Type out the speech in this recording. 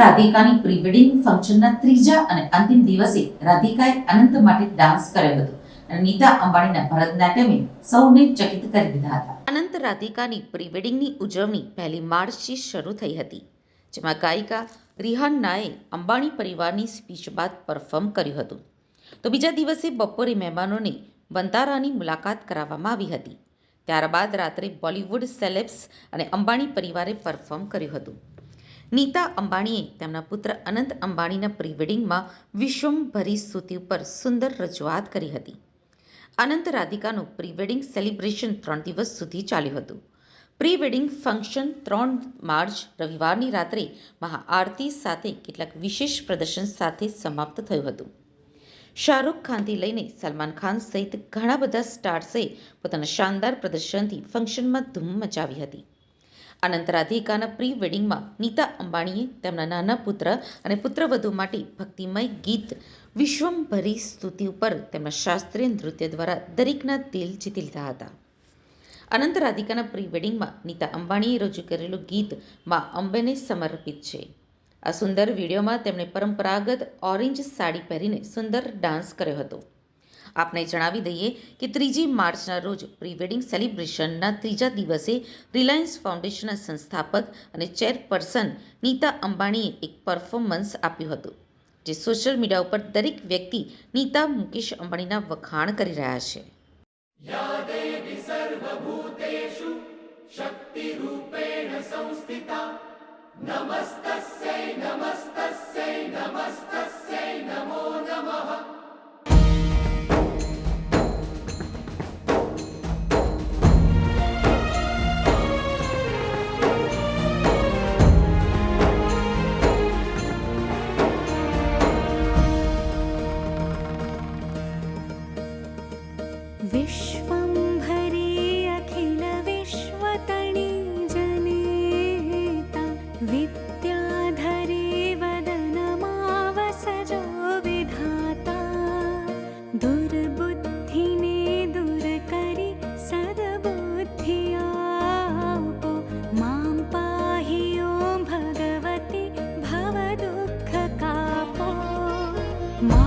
રાધિકાની pre ફંક્શનના ત્રીજા અને અંતિમ દિવસે રાધિકાએ અનંત માટે ડાન્સ કર્યો હતો. અને નીતા અંબાણીના ભરતનાટ્યમે સૌને ચકિત કરી દીધા હતા. અનંત રાધિકાની પ્રી ઉજવણી પહેલી માર્ચથી શરૂ થઈ હતી, જેમાં ગાયિકા રિહાન્નાએ અંબાણી પરિવારની સ્પીચ બાદ પરફોર્મ કર્યું હતું. તો બીજા દિવસે બપોરે મહેમાનોને બંતારાની મુલાકાત કરાવવામાં આવી હતી. ત્યારબાદ રાત્રે બોલિવૂડ સેલેબ્સ અને અંબાણી પરિવારે પરફોર્મ કર્યું હતું. નીતા અંબાણીએ તેમના પુત્ર અનંત અંબાણીના પ્રીવેડિંગમાં વિશ્વમભરી સ્તુતિ ઉપર સુંદર રજૂઆત કરી હતી. અનંત રાધિકાનું પ્રીવેડિંગ સેલિબ્રેશન ત્રણ દિવસ સુધી ચાલ્યું હતું. પ્રી વેડિંગ ફંક્શન ત્રણ માર્ચ રવિવારની રાત્રે મહાઆરતી સાથે કેટલાક વિશેષ પ્રદર્શન સાથે સમાપ્ત થયું હતું. શાહરૂખ ખાનથી લઈને સલમાન ખાન સહિત ઘણા બધા સ્ટાર્સે પોતાના શાનદાર પ્રદર્શનથી ફંક્શનમાં ધૂમ મચાવી હતી. અનંત રાધિકાના પ્રી વેડિંગમાં નીતા અંબાણીએ તેમના નાના પુત્ર અને પુત્રવધુ માટે ભક્તિમય ગીત વિશ્વમભરી સ્તુતિ ઉપર તેમના શાસ્ત્રીય નૃત્ય દ્વારા દરેકના દિલ જીતી લીધા હતા. અનંત રાધિકાના પ્રી વેડિંગમાં નીતા અંબાણીએ રજૂ કરેલું ગીતમાં અંબેને સમર્પિત છે. આ સુંદર વિડીયોમાં તેમણે પરંપરાગત ઓરેન્જ સાડી પહેરીને સુંદર ડાન્સ કર્યો હતો. આપને જણાવી દઈએ કે ત્રીજી માર્ચના રોજ પ્રી વેડિંગ સેલિબ્રેશનના ત્રીજા દિવસે રિલાયન્સ ફાઉન્ડેશનના સંસ્થાપક અને ચેરપર્સન નીતા અંબાણીએ એક પરફોર્મન્સ આપ્યું હતું, જે સોશિયલ મીડિયા ઉપર દરેક વ્યક્તિ નીતા, મુકેશ અંબાણીના વખાણ કરી રહ્યા છે. श्वं भरि अखिलविश्वतणि जनेता विद्याधरि वदन विधाता। दुर्बुद्धिने दुर्करि सद्बुद्धियापो मां पाहि यो भगवति भवदुःखकापो। मा